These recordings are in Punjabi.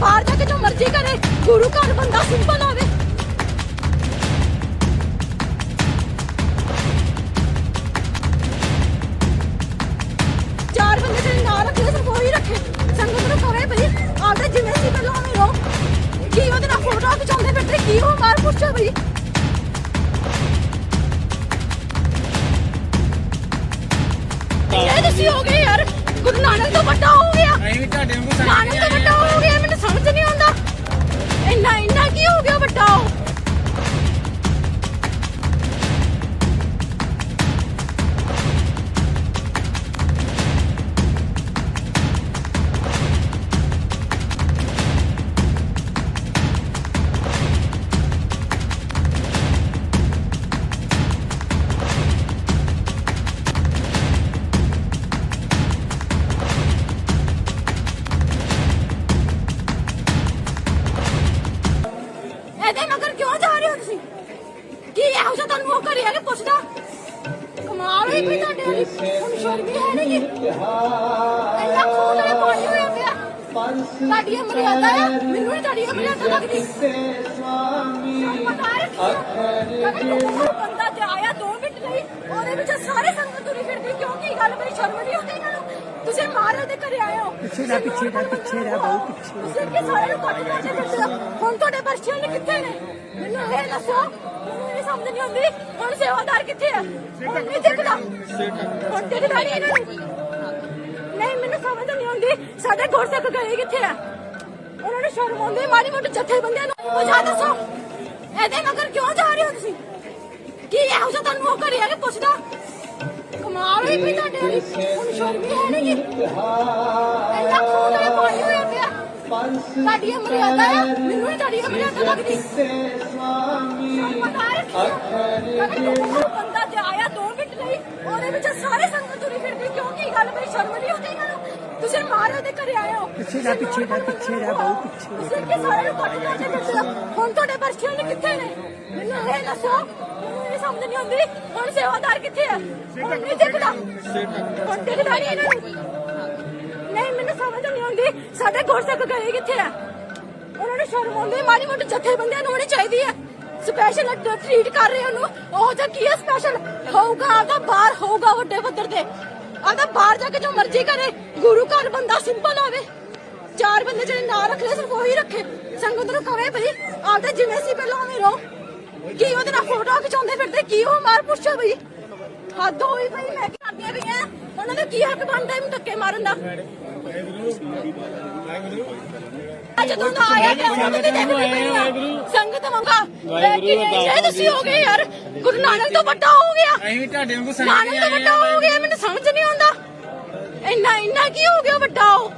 ਬਾਹਰ ਜਾ ਕੇ ਜੋ ਮਰਜ਼ੀ ਕਰੇ, ਗੁਰੂ ਘਰ ਬੰਦਾ ਸਿੰਪਲ ਹੋਵੇ ਚਾਰ ਬੰਦੇ ਜਿਹੜੇ ਨਾਲ ਰੱਖੇ ਸਿਰਫ ਉਹੀ ਰੱਖੇ। ਸੰਗਤ ਨੂੰ ਕਹੇ ਭਈ, ਆਪਦੇ ਜਿਵੇਂ ਸੀ ਪਹਿਲਾਂ ਉਵੇਂ ਰਹੋ। ਕੀ ਉਹਦੇ ਨਾਲ ਫੋਟੋ ਖਿਚਾਉਂਦੇ ਫਿਰਦੇ, ਕੀ ਉਹ ਮਾਰ ਪੁੱਛੋ ਭਈ। ਇਹ ਤੁਸੀਂ ਹੋ ਗਏ? ਨਾਨਕ ਤੋਂ ਵੱਡਾ ਹੋ ਗਿਆ। ਅਸੀਂ ਵੀ ਤੁਹਾਡੇ ਵਾਂਗੂ ਨਾਨਕ ਤੋਂ ਵੱਡਾ ਹੋ ਗਿਆ ਮੈਨੂੰ ਸਮਝ ਨਹੀਂ ਆਉਂਦਾ। ਇੰਨਾ ਇੰਨਾ ਕੀ ਹੋ ਗਿਆ ਵੱਡਾ? ਉਹ ਉਹ ਕਰਿਆ ਕਿ ਪੁੱਛਦਾ। ਕਮਾਲ ਹੋਈ ਕੋਈ ਤੁਹਾਡੇ ਵਾਲੀ। ਹੁਣ ਸ਼ਰਮ ਹੀ ਨਹੀਂ ਇੰਨਾ ਖੂਨ ਹੈ ਪਾਣੀ ਹੋਇਆ ਪਿਆ। ਤੁਹਾਡੀ ਇਹ ਮਰਿਆਦਾ ਹੈ ਮੈਨੂੰ ਨਹੀਂ ਤੁਹਾਡੀ ਇਹ ਮਰਿਆਦਾ ਲੱਗਦੀ। ਪਤਾ ਰੱਖੀ ਬੰਦਾ ਤੇ ਆਇਆ 2 ਮਿੰਟ ਲਈ ਉਹਦੇ ਵਿੱਚ ਸਾਰੇ ਸੰਗਤ ਤੁਰੀ ਫਿਰਦੀ। ਕਿਉਂ ਕੀ ਗੱਲ? ਬਈ ਸ਼ਰਮ ਨਹੀਂ ਆਉਂਦੀ ਇਹਨਾਂ ਨੂੰ। ਤੁਸੀਂ ਮਾਰੇ ਦੇ ਘਰੇ ਆਏ ਹੋ। ਪਿੱਛੇ ਰਹਿ ਪਿੱਛੇ ਰਹਿ ਪਿੱਛੇ ਰਹਿ ਬਹੁ ਪਿੱਛੇ ਤੁਸੀਂ ਕਿ ਸਾਰੇ ਨੂੰ ਕੱਟ ਕੇ ਹੋ। ਹੁਣ ਤੁਹਾਡੇ ਪਰਚੀਆਂ ਨੇ ਕਿੱਥੇ ਨੇ? ਮੈਨੂੰ ਇਹ ਦੱਸੋ। ਸਮਝ ਨਹੀਂ ਆਉਂਦੀ ਹੁਣ ਸੇਵਾਦਾਰ ਕਿੱਥੇ ਆ ਹੁਣ ਨਹੀਂ ਦਿਖਦਾ ਹੁਣ ਦਿਖਦਾ ਨਹੀਂ ਇਹਨਾਂ ਨੂੰ ਨਹੀਂ ਮੈਨੂੰ ਸਮਝ ਨਹੀਂ ਆਉਂਦੀ ਸਾਡੇ ਗੁਰਸਿੱਖ ਗਏ ਕਿੱਥੇ ਆ ਉਹਨਾਂ ਨੂੰ ਸ਼ਰਮ ਆਉਂਦੀ ਮਾੜੀ ਮੋਟੀ ਜੱਥੇ ਬੰਦਿਆਂ ਨੂੰ ਜਾ ਦੱਸੋ ਇਹਦੇ ਮਗਰ ਕਿਉਂ ਜਾ ਰਹੇ ਹੋ ਤੁਸੀਂ ਕੀ ਇਹੋ ਜਿਹਾ ਤੁਹਾਨੂੰ ਉਹ ਕਰਿਆ ਕਿ ਪੁੱਛਦਾ ਕਮਾਲ ਹੋਈ ਕੋਈ ਤੁਹਾਡੇ ਵਾਲੀ ਹੁਣ ਸ਼ਰਮ ਹੀ ਹੈ ਨਹੀਂ ਇੰਨਾ ਖੂਨ ਹੈ ਪਾਣੀ ਹੋਇਆ ਪਿਆ ਇਹ ਮਰਿਆਦਾ ਹੈ ਮੈਨੂੰ ਨਹੀਂ ਤੁਹਾਡੀ ਮਰਿਆਦਾ ਲੱਗਦੀ ਬੰਦਾ ਤੇ ਆਇਆ 2 ਮਿੰਟ ਲਈ ਉਹਦੇ ਵਿੱਚ ਸਾਰੇ ਸੰਗਤ ਤੁਰੀ ਫਿਰਦੀ ਕਿਉਂ ਕੀ ਗੱਲ ਬਈ ਸ਼ਰਮ ਨਹੀਂ ਆਉਂਦੀ ਇਹਨਾਂ ਤੁਸੀਂ ਮਾਰੇ ਦੇ ਘਰੇ ਆਏ ਹੋ ਪਿੱਛੇ ਰਹਿ ਪਿੱਛੇ ਰਹਿ ਪਿੱਛੇ ਰਹਿ ਬਹੁ ਪਿੱਛੇ ਤੁਸੀਂ ਕਿ ਸਾਰੇ ਨੂੰ ਕੱਟ ਕੇ ਫਿਰਦੇ ਹੁਣ ਤੁਹਾਡੇ ਪਰਚੀਆਂ ਨੇ ਕਿੱਥੇ ਨੇ ਮੈਨੂੰ ਇਹ ਦੱਸੋ ਇਹ ਸਮਝ ਨਹੀਂ ਆਉਂਦੀ ਹੁਣ ਸੇਵਾਦਾਰ ਕਿੱਥੇ ਆ ਹੁਣ ਨਹੀਂ ਦਿਖਦਾ ਹੁਣ ਦਿਖਦਾ ਨਹੀਂ ਇਹਨਾਂ ਨੂੰ ਨਹੀਂ ਮੈਨੂੰ ਸਮਝ ਨਹੀਂ ਆਉਂਦੀ। ਸਾਡੇ ਗੁਰਸਿੱਖ ਗਏ ਕਿੱਥੇ ਆ ਉਹਨਾਂ ਨੂੰ ਸ਼ਰਮ ਆਉਂਦੀ ਮਾੜੀ ਮੋਟੀ ਜੱਥੇ ਬੰਦਿਆਂ ਨੂੰ ਹੋਣੀ ਚਾਹੀਦੀ ਹੈ ਸਪੈਸ਼ਲ ਟ੍ਰੀਟ ਕਰ ਰਹੇ ਉਹਨੂੰ। ਉਹ ਜਿਹਾ ਕੀ ਹੈ ਸਪੈਸ਼ਲ ਹੋਊਗਾ, ਆਪਦਾ ਬਾਹਰ ਹੋਊਗਾ ਵੱਡੇ ਪੱਧਰ ਤੇ। ਆਪਦਾ ਬਾਹਰ ਜਾ ਕੇ ਜੋ ਮਰਜ਼ੀ ਕਰੇ, ਗੁਰੂ ਘਰ ਬੰਦਾ ਸਿੰਪਲ ਹੋਵੇ। ਚਾਰ ਬੰਦੇ ਜਿਹੜੇ ਨਾਲ ਰੱਖੇ ਸਿਰਫ ਉਹੀ ਰੱਖੇ। ਸੰਗਤ ਨੂੰ ਕਹੇ ਭਈ, ਆਪਦਾ ਜਿਵੇਂ ਸੀ ਪਹਿਲਾਂ ਉਵੇਂ ਰਹੋ। ਕੀ ਉਹਦੇ ਨਾਲ ਫੋਟੋ ਖਿਚਾਉਂਦੇ ਫਿਰਦੇ, ਕੀ ਉਹ ਮਾਰ ਪੁੱਛੋ ਭਈ। ਹੱਦ ਹੋਈ ਭਈ, ਮੈਂ ਕੀ ਕਰਦੀਆਂ ਪਈਆਂ ਉਹਨਾਂ ਦਾ ਕੀ ਹੱਕ ਬਣਦਾ ਇਹਨੂੰ ਧੱਕੇ ਮਾਰਨ ਦਾ? ਦਾ ਆਇਆ ਤੇ ਦੇ ਸੰਗਤ ਮੰਗਾ। ਇਹ ਤੁਸੀਂ ਹੋ ਗਏ ਯਾਰ। ਗੁਰੂ ਨਾਨਕ ਤੋਂ ਵੱਡਾ ਹੋ ਗਿਆ। ਅਸੀਂ ਵੀ ਤੁਹਾਡੇ ਵਾਂਗੂ ਨਾਨਕ ਤੋਂ ਵੱਡਾ ਹੋ ਗਿਆ। ਮੈਨੂੰ ਸਮਝ ਨਹੀਂ ਆਉਂਦਾ। ਇੰਨਾ ਇੰਨਾ ਕੀ ਹੋ ਗਿਆ ਵੱਡਾ ਉਹ?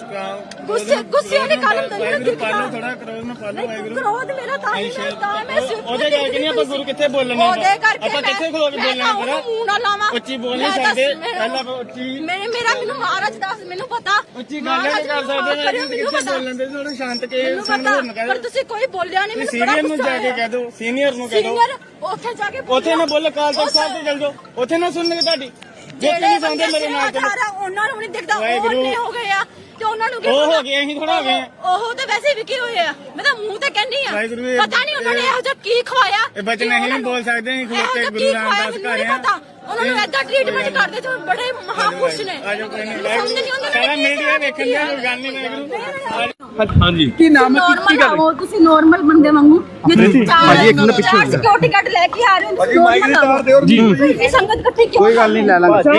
ਗੁੱਸੇ ਗੁੱਸੇ ਵਾਲੀ ਨਹੀਂ ਵਾਹਿਗੁਰੂ ਦਿਖਦਾ ਪਾਲੋ ਥੋੜਾ ਨਾ ਪਾਲੋ ਵਾਹਿਗੁਰੂ। ਕ੍ਰੋਧ ਮੇਰਾ ਤਾਂ ਹੀ ਨਹੀਂ ਤਾਂ ਮੈਂ ਉਹਦੇ ਕਰਕੇ ਨਹੀਂ ਆਪਾਂ ਗੁਰੂ ਕਿੱਥੇ ਬੋਲਣਾ ਉਹਦੇ ਕਰਕੇ ਆਪਾਂ ਮੈਂ- ਕਿੱਥੇ ਖਲੋ ਕੇ ਮੈਂ ਬੋਲਣਾ ਤਾਂ ਕਰਾਂ ਉਹਨੂੰ ਮੂੰਹ ਨਾ ਲਾਵਾਂ। ਉੱਚੀ ਬੋਲ ਨਹੀਂ ਮੈਂ ਦੱਸ ਸਕਦੇ ਮੈਨੂੰ- ਪਹਿਲਾਂ ਆਪਾਂ ਉੱਚੀ ਮੈਂ ਮੇਰਾ ਮੈਨੂੰ ਮਹਾਰਾਜ ਦੱਸ ਮੈਨੂੰ ਪਤਾ। ਉੱਚੀ ਗੱਲ ਨਹੀਂ ਕਰ ਸਕਦੇ ਕਰਿਓ, ਮੈਂ ਮੈਨੂੰ ਕਿੱਥੇ ਪਤਾ। ਬੋਲਣ ਦੇ ਥੋੜਾ ਸ਼ਾਂਤ ਕੇ ਮੈਨੂੰ ਸਾਨੂੰ ਹੋਰ ਨਾ ਪਤਾ ਕਹਿ ਪਰ ਤੁਸੀਂ ਕੋਈ ਬੋਲਿਆ ਨਹੀਂ ਤੁਸੀਂ ਮੈਨੂੰ ਬੜਾ ਸੀਨੀਅਰ ਨੂੰ ਗੁੱਸਾ ਜਾ ਕੇ ਆਇਆ। ਕਹਿ ਦਿਓ ਸੀਨੀਅਰ ਨੂੰ ਕਹਿ ਦਿਓ। ਸੀਨੀਅਰ ਉੱਥੇ ਜਾ ਕੇ ਉੱਥੇ ਨਾ ਬੋਲੋ ਕਾਲ ਤੱਕ ਸਾਹਿਬ ਤੇ ਚੱਲ ਜਾਓ। ਉੱਥੇ ਨਾ ਸੁਣਨਗੇ ਤੁਹਾਡੀ। ਜੇ ਤੁਸੀਂ ਸੁਣਦੇ ਮੇਰੇ ਨਾਲ ਚਲੋ ਉਹਨਾਂ ਨੂੰ ਨਹੀਂ ਦਿਖਦਾ ਉਹ ਵਾਹਿਗੁਰੂ। ਨੇ ਹੋ ਗਏ ਆ ਤੇ ਉਹਨਾਂ ਨੂੰ ਕੀ ਉਹ ਪਤਾ? ਹੋ ਗਏ, ਅਸੀਂ ਥੋੜ੍ਹਾ ਹੋ ਗਏ। ਉਹ ਉਹ ਤਾਂ ਵੈਸੇ ਵੀ ਕੀ ਹੋਏ ਆ ਮੈਂ ਤਾਂ ਮੂੰਹ ਤੇ ਕਹਿੰਨੀ ਆ ਵਾਹਿਗੁਰੂ ਇਹ- ਪਤਾ ਨਹੀਂ ਉਹਨਾਂ ਨੇ ਇਹੋ ਜਿਹਾ ਕੀ ਖਵਾਇਆ ਇਹ ਬੱਚੇ ਕਿ ਨਹੀਂ ਉਹਨਾਂ ਬੋਲ ਨੂੰ- ਸਕਦੇ, ਅਸੀਂ ਇਹੋ ਖਲੋਤੇ ਜਿਹਾ ਗੁਰੂ ਕੀ ਰਾਮਦਾਸ ਖਵਾਇਆ, ਮੈਨੂੰ ਘਰ ਨਹੀਂ ਆ। ਪਤਾ ਉਹਨਾਂ ਨੂੰ ਇਹ- ਐਦਾਂ ਟ੍ਰੀਟਮੈਂਟ ਕਰਦੇ ਤੇ ਬੜੇ ਮਹਾਪੁਰਸ਼ ਨੇ ਆ ਜਾਓ ਕੋਈ ਨਹੀਂ ਸਮਝ ਨਹੀਂ ਆਉਂਦਾ ਸਾਰਾ ਮੀਡੀਆ ਵੇਖਣ ਦੀ ਕੋਈ ਗੱਲ ਨਹੀਂ ਵਾਹਿਗੁਰੂ ਹਾਂਜੀ। ਕੀ ਨਾਮ ਹੈ? ਕੀ ਨਾਰਮਲ ਗੱਲ ਆਓ ਤੁਸੀਂ ਨਾਰਮਲ ਬੰਦੇ ਵਾਂਗੂ। ਪ੍ਰੀਤੀ, ਭਾਜੀ, ਇੱਕ ਮਿੰਟ ਪਿੱਛੇ ਹੋ ਜਾ। ਸਿਕਿਉਰਿਟੀ ਗਾਰਡ ਲੈ ਕੇ ਆ ਰਹੇ ਹੋ ਤੁਸੀਂ ਮਾਈਕ ਦੀ ਤਾਰ ਦਿਓ ਜੀ। ਇਹ ਸੰਗਤ ਇਕੱਠੀ ਕਿਉਂ ਕੋਈ ਗੱਲ ਨਹੀਂ ਲੈ ਲਾਂਗੇ।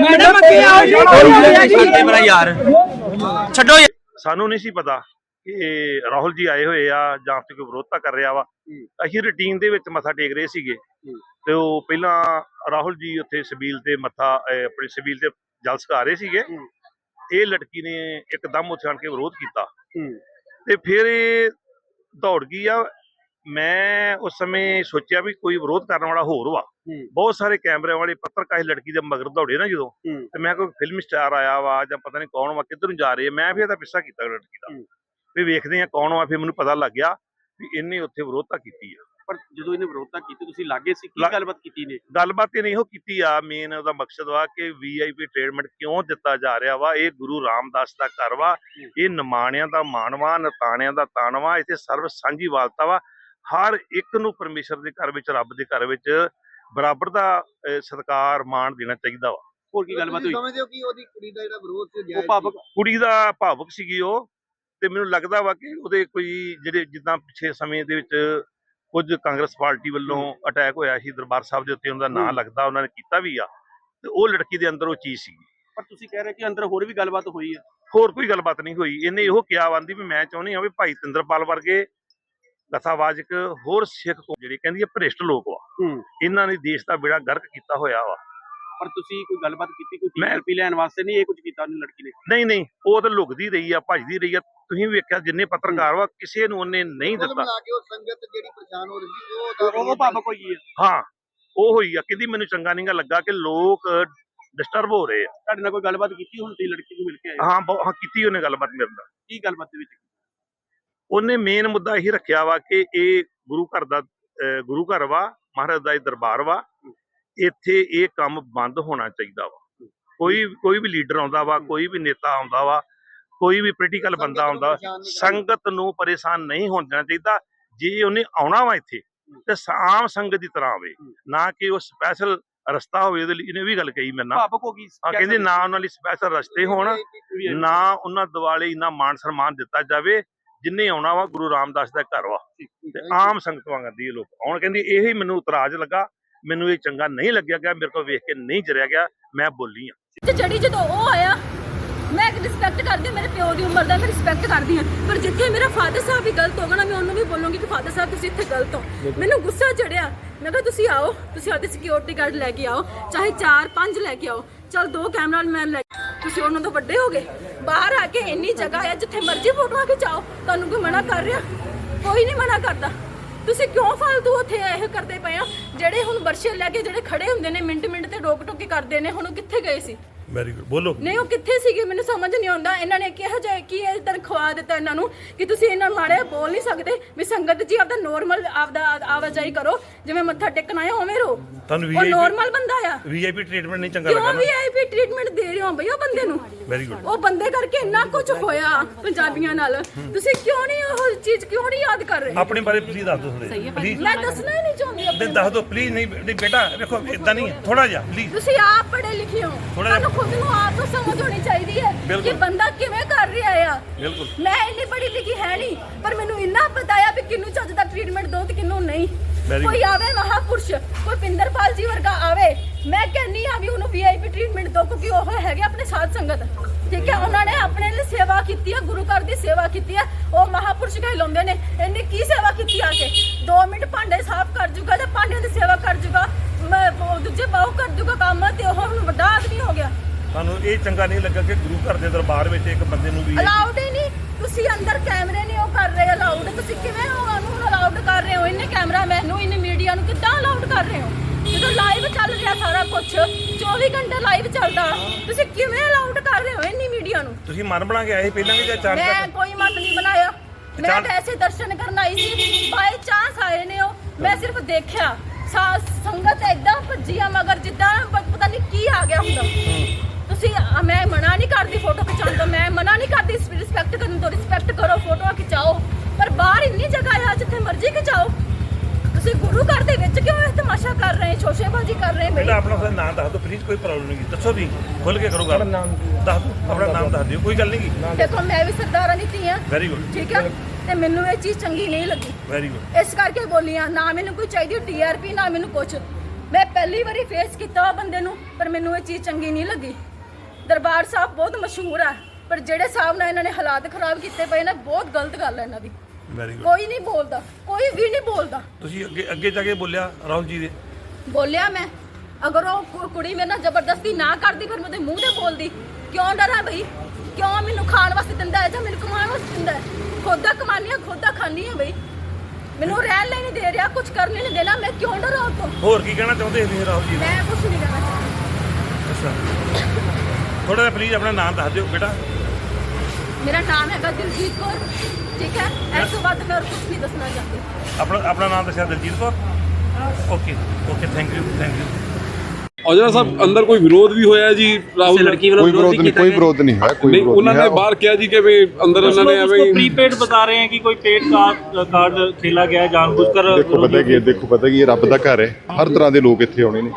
ਮੈਡਮ ਅੱਗੇ ਆਓ ਜੀ ਮੇਰਾ ਯਾਰ ਛੱਡੋ ਯਾਰ। ਸਾਨੂੰ ਨਹੀਂ ਸੀ ਪਤਾ ਕਿ ਇਹ ਰਾਹੁਲ ਜੀ ਆਏ ਹੋਏ ਆ ਜਾਂ ਫਿਰ ਕੋਈ ਵਿਰੋਧਤਾ ਕਰ ਰਿਹਾ ਵਾ। ਅਸੀਂ ਰੂਟੀਨ ਦੇ ਵਿੱਚ ਮੱਥਾ ਟੇਕ ਰਹੇ ਸੀਗੇ। ਤੇ ਉਹ ਪਹਿਲਾਂ ਰਾਹੁਲ ਜੀ ਉੱਥੇ ਸਬੀਲ ਤੇ ਮੱਥਾ ਅਹ, ਆਪਣੀ ਸਬੀਲ ਤੇ ਜਲ ਸਕਾ ਰਹੇ ਸੀਗੇ। ਇਹ ਲੜਕੀ ਨੇ ਇੱਕਦਮ ਉੱਥੇ ਆਣ ਕੇ ਵਿਰੋਧ ਕੀਤਾ। ਤੇ ਫਿਰ ਇਹ ਦੌੜ ਗਈ ਆ। ਮੈਂ ਉਸ ਸਮੇਂ ਸੋਚਿਆ ਵੀ ਕੋਈ ਵਿਰੋਧ ਕਰਨ ਵਾਲਾ ਹੋਰ ਵਾ। ਬਹੁਤ ਸਾਰੇ ਕੈਮਰਿਆਂ ਵਾਲੇ ਪੱਤਰਕਾਰ ਲੜਕੀ ਦੇ ਮਗਰ ਦੌੜੇ ਨਾ ਜਦੋਂ। ਤੇ ਮੈਂ ਕੋਈ ਫਿਲਮ ਸਟਾਰ ਆਇਆ ਵਾ ਜਾਂ ਪਤਾ ਨਹੀਂ ਕੌਣ ਵਾ ਕਿੱਧਰ ਨੂੰ ਜਾ ਰਹੀ ਹੈ? ਮੈਂ ਵੀ ਇਹਦਾ ਪਿੱਛਾ ਕੀਤਾ ਲੜਕੀ ਦਾ। ਵੀ ਵੇਖਦੇ ਆ ਕੌਣ ਵਾ ਫਿਰ ਮੈਨੂੰ ਪਤਾ ਲੱਗ ਗਿਆ ਵੀ ਇਹਨੇ ਉੱਥੇ ਵਿਰੋਧਤਾ ਕੀਤੀ ਆ। ਪਰ ਜਦੋਂ ਇਹਨੇ ਵਿਰੋਧਤਾ ਕੀਤੀ ਤੁਸੀਂ ਲਾਗੇ ਸੀ ਕੀ ਗੱਲਬਾਤ ਕੀਤੀ ਨੇ? ਗੱਲਬਾਤ ਇਹ ਨਹੀਂ ਉਹ ਕੀਤੀ ਆ ਮੇਨ ਉਹਦਾ ਮਕਸਦ ਵਾ ਕਿ ਵੀਆਈਪੀ ਟ੍ਰੀਟਮੈਂਟ ਕਿਉਂ ਦਿੱਤਾ ਜਾ ਰਿਹਾ ਵਾ ਇਹ ਗੁਰੂ ਰਾਮਦਾਸ ਦਾ ਘਰ ਵਾ ਇਹ ਨਿਮਾਣਿਆਂ ਦਾ ਮਾਣਵਾ ਨਤਾਣਿਆਂ ਦਾ ਤਾਣਵਾ ਇੱਥੇ ਸਰਵ ਸਾਂਝੀ ਵਾਲਤਾ ਵਾ। ਹਰ ਇੱਕ ਨੂੰ ਪਰਮੇਸ਼ਰ ਦੇ ਘਰ ਵਿੱਚ ਰੱਬ ਦੇ ਘਰ ਵਿੱਚ ਬਰਾਬਰ ਦਾ ਸਤਿਕਾਰ ਮਾਣ ਦੇਣਾ ਚਾਹੀਦਾ ਵਾ। ਹੋਰ ਕੀ ਗੱਲਬਾਤ ਹੋਈ? ਸਮਝਦੇ ਹੋ ਕਿ ਉਹਦੀ ਕੁੜੀ ਦਾ ਜਿਹੜਾ ਵਿਰੋਧ ਸੀ ਉਹ ਭਾਵਕ ਕੁੜੀ ਦਾ ਭਾਵੁਕ ਸੀਗੀ ਉਹ ਤੇ ਮੈਨੂੰ ਲੱਗਦਾ ਵਾ ਕਿ ਉਹਦੇ ਕੋਈ ਜਿਹੜੇ ਜਿੱਦਾਂ ਪਿਛੇ ਸਮੇਂ ਦੇ ਵਿੱਚ ਕੁਝ ਕਾਂਗਰਸ ਪਾਰਟੀ ਵੱਲੋਂ ਅਟੈਕ ਹੋਇਆ ਸੀ ਦਰਬਾਰ ਸਾਹਿਬ ਦੇ ਉੱਤੇ ਉਹਦਾ ਨਾਂ ਹੂੰ। ਲੱਗਦਾ ਉਹਨਾਂ ਨੇ ਕੀਤਾ ਵੀ ਆ। ਤੇ ਉਹ ਲੜਕੀ ਦੇ ਅੰਦਰ ਉਹ ਚੀਜ਼ ਸੀਗੀ। ਪਰ ਤੁਸੀਂ ਕਹਿ ਰਹੇ ਕਿ ਅੰਦਰ ਹੋਰ ਵੀ ਗੱਲਬਾਤ ਹੋਈ ਹੈ? ਹੋਰ ਕੋਈ ਗੱਲਬਾਤ ਨਹੀਂ ਹੋਈ। ਇਹਨੇ ਇਹੋ ਕਿਹਾ ਆਂਦੀ ਵੀ ਮੈਂ ਚਾਹੁੰਦੀ ਹਾਂ ਵੀ ਭਾਈ ਤਿੰਦਰਪਾਲ ਵਰਗੇ ਕਥਾਵਾਚਕ ਹੋਰ ਸਿੱਖ ਜਿਹੜੇ ਕਹਿੰਦੀ ਆ ਭ੍ਰਿਸ਼ਟ ਲੋਕ ਵਾ ਹੂੰ। ਇਹਨਾਂ ਨੇ ਦੇਸ਼ ਦਾ ਬੇੜਾ ਗਰਕ ਕੀਤਾ ਹੋਇਆ ਵਾ। ਪਰ ਤੁਸੀਂ ਕੋਈ ਗੱਲਬਾਤ ਕੀਤੀ ਕੋਈ ਮੈਂ- ਟੀਆਰਪੀ ਲੈਣ ਵਾਸਤੇ? ਨਹੀਂ ਇਹ ਕੁਝ ਕੀਤਾ ਉਹਨੇ ਲੜਕੀ ਨੇ? ਨਹੀਂ ਨਹੀਂ ਉਹ ਤਾਂ ਲੁਕਦੀ ਰਹੀ ਆ ਭੱਜਦੀ ਰਹੀ ਆ। ਤੁਸੀਂ ਵੇਖਿਆ ਜਿੰਨੇ ਪੱਤਰਕਾਰ ਵਾ ਕਿਸੇ ਨੂੰ ਉਹਨੇ ਨਹੀਂ ਕੁੱਲ ਦਿੱਤਾ। ਮਿਲਾ ਕੇ ਉਹ ਸੰਗਤ ਜਿਹੜੀ ਪਰੇਸ਼ਾਨ ਹੋ ਰਹੀ ਸੀ ਉਹ ਉਹ ਉਹ ਭਾਵਕ ਹੋਈ ਹੈ। ਹਾਂ ਉਹ ਹੋਈ ਆ। ਕਹਿੰਦੀ ਮੈਨੂੰ ਚੰਗਾ ਨਹੀਂਗਾ ਲੱਗਾ ਕਿ ਲੋਕ ਡਿਸਟਰਬ ਹੋ ਰਹੇ ਆ। ਤੁਹਾਡੇ ਨਾਲ ਕੋਈ ਗੱਲਬਾਤ ਕੀਤੀ ਹੁਣ ਤੁਸੀਂ ਲੜਕੀ ਨੂੰ ਮਿਲ ਕੇ ਆਏ? ਹੋ। ਹਾਂ ਬਹੁ- ਹਾਂ ਕੀਤੀ ਉਹਨੇ ਗੱਲਬਾਤ ਮੇਰੇ ਨਾਲ। ਕੀ ਗੱਲਬਾਤ ਦੇ ਵਿੱਚ? ਉਹਨੇ ਮੇਨ ਮੁੱਦਾ ਇਹੀ ਰੱਖਿਆ ਵਾ ਕਿ ਇਹ ਗੁਰੂ ਘਰ ਦਾ ਅਹ ਗੁਰੂ ਘਰ ਵਾ ਮਹਾਰਾਜ ਦਾ ਇਹ ਦਰਬਾਰ ਵਾ। ਇੱਥੇ ਇਹ ਕੰਮ ਬੰਦ ਹੋਣਾ ਚਾਹੀਦਾ ਵਾ। ਕੋਈ ਕੋਈ ਵੀ ਲੀਡਰ ਆਉਂਦਾ ਵਾ ਕੋਈ ਵੀ ਨੇਤਾ ਆਉਂਦਾ ਵਾ ਕੋਈ ਵੀ ਪੋਲੀਟੀਕਲ ਬੰਦਾ ਆਉਂਦਾ। ਸੰਗਤ ਨੂੰ ਪਰੇਸ਼ਾਨ ਨਹੀਂ ਹੋਣ ਦੇਣਾ ਚਾਹੀਦਾ। ਜੇ ਉਹਨੇ ਆਉਣਾ ਵਾ ਇੱਥੇ ਤੇ ਆਮ ਸੰਗਤ ਦੀ ਤਰ੍ਹਾਂ ਆਵੇ ਨਾ ਕਿ ਉਹ ਸਪੈਸ਼ਲ ਰਸਤਾ ਹੋਵੇ ਉਹਦੇ ਲਈ। ਇਹਨੇ ਵੀ ਗੱਲ ਕਹੀ ਮੇਰੇ ਨਾਲ। ਭਾਵਕ ਹੋ ਗਈ ਹਾਂ ਕਹਿੰਦੇ ਨਾ ਉਹਨਾਂ ਲਈ ਸਪੈਸ਼ਲ ਰਸਤੇ ਹੋਣ ਨਾ ਉਹਨਾਂ ਦਿਵਾਲੇ ਇੰਨਾ ਮਾਣ ਸਨਮਾਨ ਦਿੱਤਾ ਜਾਵੇ ਜਿੰਨੇ ਆਉਣਾ ਵਾ ਗੁਰੂ ਰਾਮਦਾਸ ਦਾ ਘਰ ਵਾ। ਤੇ ਆਮ ਸੰਗਤ ਵਾਂਗ ਦੀ ਲੋਕ ਆਉਣ। ਕਹਿੰਦੀ ਇਹੀ ਮੈਨੂੰ ਇਤਰਾਜ਼ ਲੱਗਾ ਮੈਨੂੰ ਇਹ ਚੰਗਾ ਨਹੀਂ ਲੱਗਿਆ ਗਿਆ ਮੇਰੇ ਕੋਲ ਵੇਖ ਕੇ ਨਹੀਂ ਜਰਿਆ ਗਿਆ ਮੈਂ ਬੋਲੀ ਆ। ਜਿਹੜੀ ਜਦੋਂ ਉਹ ਆਇਆ ਮੈਂ ਰਿਸਪੈਕਟ ਕਰਦੀ ਹਾਂ ਮੇਰੇ ਪਿਓ ਦੀ ਉਮਰ ਦਾ ਮੈਂ ਰਿਸਪੈਕਟ ਕਰਦੀ ਹਾਂ। ਪਰ ਜਿੱਥੇ ਮੇਰਾ ਫਾਦਰ ਸਾਹਿਬ ਵੀ ਗਲਤ ਹੋਗਾ ਨਾ ਮੈਂ ਉਹਨੂੰ ਵੀ ਬੋਲੂੰਗੀ ਕਿ ਫਾਦਰ ਸਾਹਿਬ ਤੁਸੀਂ ਇੱਥੇ ਗਲਤ ਹੋ। ਮੈਨੂੰ ਗੁੱਸਾ ਚੜਿਆ। ਮੈਂ ਕਿਹਾ ਤੁਸੀਂ ਆਓ ਤੁਸੀਂ ਆਪਦੇ ਸਿਕਿਉਰਿਟੀ ਗਾਰਡ ਲੈ ਕੇ ਆਓ ਚਾਹੇ 4 5 ਲੈ ਕੇ ਆਓ। ਚਲ ਦੋ ਕੈਮਰਾਮੈਨ ਲੈ ਤੁਸੀਂ ਉਹਨਾਂ ਤੋਂ ਵੱਡੇ ਹੋਗੇ। ਬਾਹਰ ਆ ਕੇ ਇੰਨੀ ਜਗ੍ਹਾ ਹੈ ਜਿੱਥੇ ਮਰਜ਼ੀ ਫੋਟੋਆਂ ਖਿਚਾਓ। ਤੁਹਾਨੂੰ ਕੋਈ ਮਨਾ ਕਰ ਰਿਹਾ? ਕੋਈ ਨਹੀਂ ਮਨਾ ਕਰਦਾ। ਤੁਸੀਂ ਕਿਉਂ ਫालतू ਉੱਥੇ ਇਹ ਕਰਦੇ ਪਏ ਆ ਜਿਹੜੇ ਹੁਣ ਵਰਸ਼ੇ ਲੈ ਕੇ ਜਿਹੜੇ ਖੜੇ ਹੁੰਦੇ ਨੇ ਮਿੰਟ ਮਿੰਟ ਤੇ ਰੋਕ ਟੋਕੀ ਕਰਦੇ ਨੇ, ਹੁਣ ਉਹ ਕਿੱਥੇ ਗਏ ਸੀ? ਵੈਰੀ ਗੁੱਡ ਬੋਲੋ। ਨਹੀਂ ਉਹ ਕਿੱਥੇ ਸੀਗੇ? ਮੈਨੂੰ ਸਮਝ ਨਹੀਂ ਆਉਂਦਾ। ਇਹਨਾਂ ਨੇ ਕਿਹਾ ਜਾਏ ਕਿ ਇਹ ਤਨਖਵਾ ਦਿੱਤਾ ਇਹਨਾਂ ਨੂੰ ਕਿ ਤੁਸੀਂ ਇਹਨਾਂ ਮਾੜੇ ਬੋਲ ਨਹੀਂ ਸਕਦੇ। ਵੀ ਸੰਗਤ ਜੀ ਆਪਦਾ ਨੋਰਮਲ ਆਪਦਾ ਆਵਾਜਾਈ ਕਰੋ। ਜਿਵੇਂ ਮੱਥਾ ਟੇਕਣਾ ਹੈ ਉਵੇਂ ਰੋ ਤੁਹਾਨੂੰ ਉਹ ਨੋਰਮਲ ਬੰਦਾ ਆ। ਵੀਆਈਪੀ ਟ੍ਰੀਟਮੈਂਟ ਨਹੀਂ ਚੰਗਾ ਕਿਉਂ ਵੀ ਆਈਪੀ ਟ੍ਰੀਟਮੈਂਟ ਦੇ ਰਹੇ ਹੋ ਬਈ ਉਹ ਬੰਦੇ ਨੂੰ? ਵੈਰੀ ਗੁੱਡ ਉਹ ਬੰਦੇ ਕਰਕੇ ਇੰਨਾ ਕੁਝ ਹੋਇਆ ਪੰਜਾਬੀਆਂ ਨਾਲ। ਤੁਸੀਂ ਕਿਉਂ ਨਹੀਂ ਉਹ ਚੀਜ਼ ਕਿਉਂ ਨਹੀਂ ਯਾਦ ਕਰ ਰਹੇ? ਆਪਣੇ ਬਾਰੇ ਪਲੀਜ਼ ਦੱਸ ਦਿਓ ਥੋੜੇ ਪਲੀਜ਼ ਮੈਂ ਦੱਸਣਾ ਹੀ ਨਹੀਂ ਚਾਹੁੰਦੀ ਆਪਣੇ ਦੱਸ ਦਿਓ ਪਲੀਜ਼ ਨਹੀਂ ਨਹੀਂ ਬੇਟਾ ਵੇਖੋ ਇਦਾਂ ਨਹੀਂ ਥੋੜਾ ਜਿਹਾ ਪਲੀਜ਼ ਤੁਸੀਂ ਆਪ ਪੜ੍ਹੇ ਲਿਖੇ ਹੋ। ਥੋੜ੍ਹਾ ਜਿਹਾ- ਤੁਹਾਨੂੰ ਖੁਦ ਨੂੰ ਆਪ ਨੂੰ ਸਮਝ ਹੋਣੀ ਚਾਹੀਦੀ ਹੈ ਕਿ ਬਿਲਕੁਲ। ਬੰਦਾ ਕਿਵੇਂ ਕਰ ਰਿਹਾ ਆ। ਬਿਲਕੁਲ। ਮੈਂ ਇੰਨੀ ਪੜ੍ਹੀ ਲਿਖੀ ਹੈ ਨਹੀਂ ਪਰ ਮੈਨੂੰ ਇੰਨਾ ਪਤਾ ਆ ਵੀ ਕਿਹਨੂੰ ਚੱਜ ਦਾ ਟ੍ਰੀਟਮੈਂਟ ਦੋ ਤੇ ਕਿਹਨੂੰ ਨਹੀਂ। Very ਕੋਈ ਆਵੇ ਮਹਾਪੁਰਸ਼ ਕੋਈ ਪਿੰਦਰਪਾਲ ਜੀ ਵਰਗਾ ਆਵੇ ਮੈਂ ਕਹਿੰਨੀ ਆ ਵੀ ਉਹਨੂੰ ਵੀਆਈਪੀ ਟ੍ਰੀਟਮੈਂਟ ਦੋ ਕਿਉਂਕਿ ਉਹ ਹੈਗੇ ਆਪਣੇ ਸਾਧ ਸੰਗਤ। ਠੀਕ ਹੈ ਉਹਨਾਂ ਨੇ ਆਪਣੇ ਲਈ ਸੇਵਾ ਕੀਤੀ ਹੈ ਗੁਰੂ ਘਰ ਦੀ ਸੇਵਾ ਕੀਤੀ ਹੈ ਉਹ ਮਹਾਪੁਰਸ਼ ਕਹਿਲਾਉਂਦੇ ਨੇ ਇਹਨੇ ਕੀ ਸੇਵਾ ਕੀਤੀ ਆ ਕੇ? 2 ਮਿੰਟ ਭਾਂਡੇ ਸਾਫ਼ ਕਰ ਜੂਗਾ ਤੇ ਭਾਂਡਿਆਂ ਦੀ ਸੇਵਾ ਕਰ ਜੂਗਾ ਮੈਂ ਉਹ ਦੂਜੇ ਬਾਹੂ ਕਰ ਜੂਗਾ ਕੰਮ ਤੇ ਉਹ ਤੁਹਾਨੂੰ ਇਹ ਚੰਗਾ ਨਹੀਂ ਲੱਗਾ ਕਿ ਗੁਰੂ ਘਰ ਦੇ ਦਰਬਾਰ ਵਿੱਚ ਇੱਕ ਬੰਦੇ ਨੂੰ ਵੀ ਅਲਾਉਡ ਹੀ ਨਹੀਂ। ਤੁਸੀਂ ਅੰਦਰ ਕੈਮਰੇ ਨਹੀਂ ਉਹ ਕਰ ਰਹੇ ਅਲਾਉਡ ਤੁਸੀਂ ਕਿਵੇਂ ਹੋ ਉਹਨੂੰ ਅਲਾਉਡ ਕਰ ਰਹੇ ਹੋ? ਇਹਨੇ ਕੈਮਰਾਮੈਨ ਨੂੰ ਇਹਨੇ ਮੀਡੀਆ ਨੂੰ ਕਿੱਦਾਂ ਅਲਾਉਡ ਕਰ ਰਹੇ ਹੋ? ਜਦੋਂ ਲਾਈਵ ਚੱਲ ਰਿਹਾ ਸਾਰਾ ਕੁਝ 24 ਘੰਟੇ ਲਾਈਵ ਚੱਲਦਾ। ਤੁਸੀਂ ਕਿਵੇਂ ਅਲਾਉਡ ਕਰ ਰਹੇ ਹੋ ਇੰਨੀ ਮੀਡੀਆ ਨੂੰ? ਤੁਸੀਂ ਮਨ ਬਣਾ ਕੇ ਆਏ ਪਹਿਲਾਂ ਵੀ ਜਾਂ ਚਾਰ ਮੈਂ ਕੋਈ ਮਤ ਨਹੀਂ ਬਣਾਇਆ। ਮੈਂ। ਵੈਸੇ ਦਰਸ਼ਨ ਕਰਨ ਆਈ ਸੀ। ਬਾਈ ਚਾਂਸ ਆਏ ਨੇ ਉਹ। ਮੈਂ ਸਿਰਫ ਦੇਖਿਆ। ਸੰਗਤ ਏਦਾਂ ਭੱਜੀ ਆ ਮਗਰ ਜਿੱਦਾਂ ਪਤਾ ਨਹੀਂ ਕੀ ਆ ਗਿਆ ਹੁੰਦਾ। ਮੈਂ ਮਨਾ ਨਹੀਂ ਕਰਦੀ ਫੋਟੋ ਖਿਚਾਉਣ ਤੋਂ ਮੈਂ ਮਨਾ ਨਹੀਂ ਕਰਦੀ ਰਿਸਪੈਕਟ ਕਰਨ ਤੋਂ ਰਿਸਪੈਕਟ ਕਰੋ ਫੋਟੋਆਂ ਖਿਚਾਓ। ਪਰ ਬਾਹਰ ਇੰਨੀ ਜਗ੍ਹਾ ਆ ਜਿੱਥੇ ਮਰਜ਼ੀ ਖਿਚਾਓ। ਤੁਸੀਂ ਗੁਰੂ ਘਰ ਦੇ ਵਿੱਚ ਕਿਉਂ ਇਹ ਤਮਾਸ਼ਾ ਕਰ ਰਹੇ ਸ਼ੋਸ਼ੇਬਾਜ਼ੀ ਕਰ ਰਹੇ ਬਈ ਬੇਟਾ ਆਪਣਾ ਨਾਮ ਦੱਸ ਦਿਓ ਪਲੀਜ਼ ਕੋਈ ਪ੍ਰੋਬਲਮ ਨਹੀਂ ਦੱਸੋ ਵੀ ਖੁੱਲ ਕੇ ਕਰੋ ਗੱਲ ਦੱਸ ਦਿਓ ਆਪਣਾ ਨਾਮ ਦੱਸ ਦਿਓ ਕੋਈ ਗੱਲ ਨਹੀਂ ਕੀ ਦੇਖੋ ਮੈਂ ਵੀ ਸਰਦਾਰਾਂ ਦੀ ਧੀ ਆ। ਵੈਰੀ ਗੁੱਡ ਠੀਕ ਹੈ ਤੇ ਮੈਨੂੰ ਇਹ ਚੀਜ਼ ਚੰਗੀ ਨਹੀਂ ਲੱਗੀ। ਵੈਰੀ ਗੁੱਡ ਇਸ ਕਰਕੇ ਬੋਲੀ ਆ ਨਾ ਮੈਨੂੰ ਕੋਈ ਚਾਹੀਦੀ ਡੀਆਰਪੀ ਨਾ ਮੈਨੂੰ ਕੁਝ ਮੈਂ ਪਹਿਲੀ ਵਾਰੀ ਫੇਸ ਕੀਤਾ ਉਹ ਬੰਦੇ ਨੂੰ ਪਰ ਮੈਨੂੰ ਇਹ ਚੀਜ਼ ਚੰਗੀ ਨਹੀਂ ਲੱਗੀ। ਦਰਬਾਰ ਸਾਹਿਬ ਬਹੁਤ ਮਸ਼ਹੂਰ ਆ ਪਰ ਜਿਹੜੇ ਹਿਸਾਬ ਨਾਲ ਇਹਨਾਂ ਨੇ ਹਾਲਾਤ ਖਰਾਬ ਕੀਤੇ ਪਏ ਨਾ ਬਹੁਤ ਗਲਤ ਗੱਲ ਹੈ ਇਹਨਾਂ ਦੀ। ਵੈਰੀ ਗੁੱਡ ਕੋਈ ਨਹੀਂ ਬੋਲਦਾ ਕੋਈ ਵੀ ਨਹੀਂ ਬੋਲਦਾ। ਤੁਸੀਂ ਅੱਗੇ ਅੱਗੇ ਜਾ ਕੇ ਬੋਲਿਆ ਰਾਹੁਲ ਜੀ ਦੇ। ਬੋਲਿਆ ਮੈਂ। ਅਗਰ ਉਹ ਕੁ- ਕੁੜੀ ਮੇਰੇ ਨਾਲ ਜ਼ਬਰਦਸਤੀ ਨਾ ਕਰਦੀ ਫਿਰ ਮੈਂ ਉਹਦੇ ਮੂੰਹ ਤੇ ਬੋਲਦੀ। ਕਿਉਂ ਡਰਾਂ ਬਈ? ਕਿਉਂ ਮੈਨੂੰ ਖਾਣ ਵਾਸਤੇ ਦਿੰਦਾ ਹੈ ਜਾਂ ਮੈਨੂੰ ਕਮਾਉਣ ਵਾਸਤੇ ਦਿੰਦਾ ਹੈ? ਖੁਦ ਦਾ ਕਮਾਨੀ ਆ ਖੁਦ ਦਾ ਖਾਣੀ ਆ ਬਈ। ਮੈਨੂੰ ਰਹਿਣ ਲਈ ਨਹੀਂ ਦੇ ਰਿਹਾ ਕੁਝ ਕਰਨ ਲਈ ਨਹੀਂ ਦੇਣਾ ਮੈਂ ਕਿਉਂ ਡਰਾਂ ਉਹ ਤੋਂ ਹੋਰ ਕੀ ਕਹਿਣਾ ਚਾਹੁੰਦੇ ਸੀ ਰਾਹੁਲ ਜੀ? ਮੈਂ ਕੁਝ ਨਹੀਂ ਕਹਿਣਾ ਚਾਹੁੰਦੀ। ਅੱਛਾ। ਥੋੜਾ ਜਿਹਾ ਪਲੀਜ਼ ਆਪਣਾ ਨਾਮ ਦੱਸ ਦਿਓ ਬੇਟਾ। ਮੇਰਾ ਨਾਮ ਹੈਗਾ ਦਿਲਜੀਤ ਕੌਰ ਠੀਕ ਹੈ? ਇਸ ਤੋਂ ਵੱਧ ਮੈਂ ਕੁਝ ਨਹੀਂ ਦੱਸਣਾ ਚਾਹੁੰਦੀ। ਆਪਣਾ ਆਪਣਾ ਨਾਮ ਦੱਸਿਆ Diljit Kaur? Okay okay thank you thank you Aujla Sahib ਅੰਦਰ ਕੋਈ ਵਿਰੋਧ ਵੀ ਹੋਇਆ ਜੀ ਰਾਹੁਲ ਲੜਕੀ ਵੱਲੋਂ ਕੋਈ ਵਿਰੋਧ ਨਹੀਂ ਕੋਈ ਵਿਰੋਧ ਨਹੀਂ ਹੈ ਕੋਈ ਵਿਰੋਧ ਉਹਨਾਂ ਨੇ ਬਾਹਰ ਕਿਹਾ ਜੀ ਕਿ ਵੀ ਅੰਦਰ ਉਹਨਾਂ ਨੇ ਐਵੇਂ ਹੀ ਪ੍ਰੀਪੇਡ ਬਤਾ ਰਹੇ ਹਨ ਕਿ ਕੋਈ ਪੇਡ ਕਾਰਡ ਖੇਲਾ ਗਿਆ ਜਾਣਬੁੱਝ ਕਰ ਦੇਖੋ ਪਤਾ ਕੀ ਦੇਖੋ ਪਤਾ ਕੀ ਰੱਬ ਦਾ ਘਰ ਹੈ ਹਰ ਤਰ੍ਹਾਂ ਦੇ ਲੋਕ ਇੱਥੇ ਆਉਣੇ ਨੇ।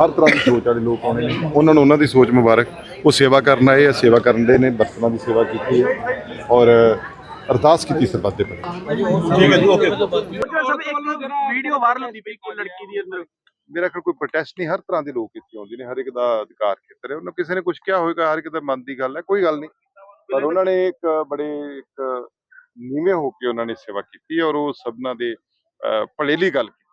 ਹਰ ਤਰ੍ਹਾਂ ਦੀ ਸੋਚ ਵਾਲੇ ਲੋਕ ਆਉਣੇ ਨੇ। ਉਹਨਾਂ ਨੂੰ ਉਹਨਾਂ ਦੀ ਸੋਚ ਮੁਬਾਰਕ। ਉਹ ਸੇਵਾ ਕਰਨ ਆਏ ਆ ਸੇਵਾ ਕਰਨ ਦੇ ਨੇ ਬਰਤਨਾਂ ਦੀ ਸੇਵਾ ਕੀਤੀ ਹੈ ਔਰ ਅਰਦਾਸ ਕੀਤੀ ਸਰਬੱਤ ਦੇ ਪ੍ਰਤੀ ਠੀਕ ਹੈ ਜੀ ਓਕੇ। ਸਭ ਇੱਕ ਵੀਡੀਓ ਵਾਇਰਲ ਹੁੰਦੀ ਪਈ ਕੋਈ ਲੜਕੀ ਦੀ ਅੰਦਰ। ਮੇਰਾ ਖਿਆਲ ਕੋਈ ਪ੍ਰੋਟੈਸਟ ਨਹੀਂ ਹਰ ਤਰ੍ਹਾਂ ਦੇ ਲੋਕ ਇੱਥੇ ਆਉਂਦੇ ਨੇ ਹਰ ਇੱਕ ਦਾ ਅਧਿਕਾਰ ਖੇਤਰ ਹੈ। ਉਹਨਾਂ ਕਿਸੇ ਨੇ ਕੁਝ ਕਿਹਾ ਹੋਵੇਗਾ ਹਰ ਇੱਕ ਦਾ ਮਨ ਦੀ ਗੱਲ ਹੈ ਕੋਈ ਗੱਲ ਨਹੀਂ। ਪਰ ਉਹਨਾਂ ਨੇ ਇੱਕ ਬੜੇ ਇੱਕ ਨੀਵੇਂ ਹੋ ਕੇ ਉਹਨਾਂ ਨੇ ਸੇਵਾ ਕੀਤੀ ਔਰ ਉਹ ਸਭਨਾਂ ਦੇ ਭਲੇ ਲਈ ਗੱਲ ਕੀਤੀ